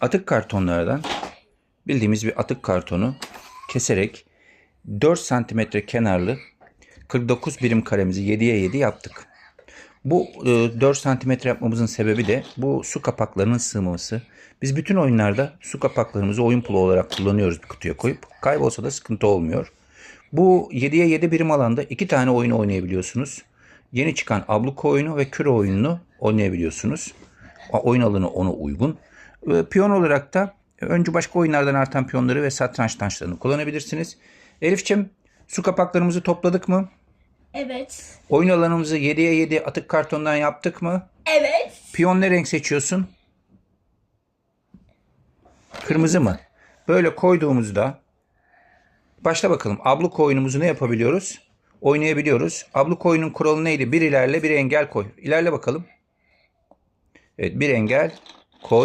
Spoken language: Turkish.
atık kartonlardan bildiğimiz bir atık kartonu keserek 4 santimetre kenarlı 49 birim karemizi 7'ye 7 yaptık. Bu e, 4 santimetre yapmamızın sebebi de bu su kapaklarının sığmaması. Biz bütün oyunlarda su kapaklarımızı oyun pulu olarak kullanıyoruz bir kutuya koyup. Kaybolsa da sıkıntı olmuyor. Bu 7'ye 7 birim alanda iki tane oyun oynayabiliyorsunuz. Yeni çıkan abluka oyunu ve küre oyununu oynayabiliyorsunuz. Oyun alanı ona uygun. E, Piyon olarak da önce başka oyunlardan artan piyonları ve satranç taşlarını kullanabilirsiniz. Elifçim su kapaklarımızı topladık mı? Evet. Oyun alanımızı 7'ye 7 atık kartondan yaptık mı? Evet. Piyon ne renk seçiyorsun? Kırmızı mı? Böyle koyduğumuzda başla bakalım. Abluk oyunumuzu ne yapabiliyoruz? Oynayabiliyoruz. Abluk oyunun kuralı neydi? Bir ilerle bir engel koy. İlerle bakalım. Evet bir engel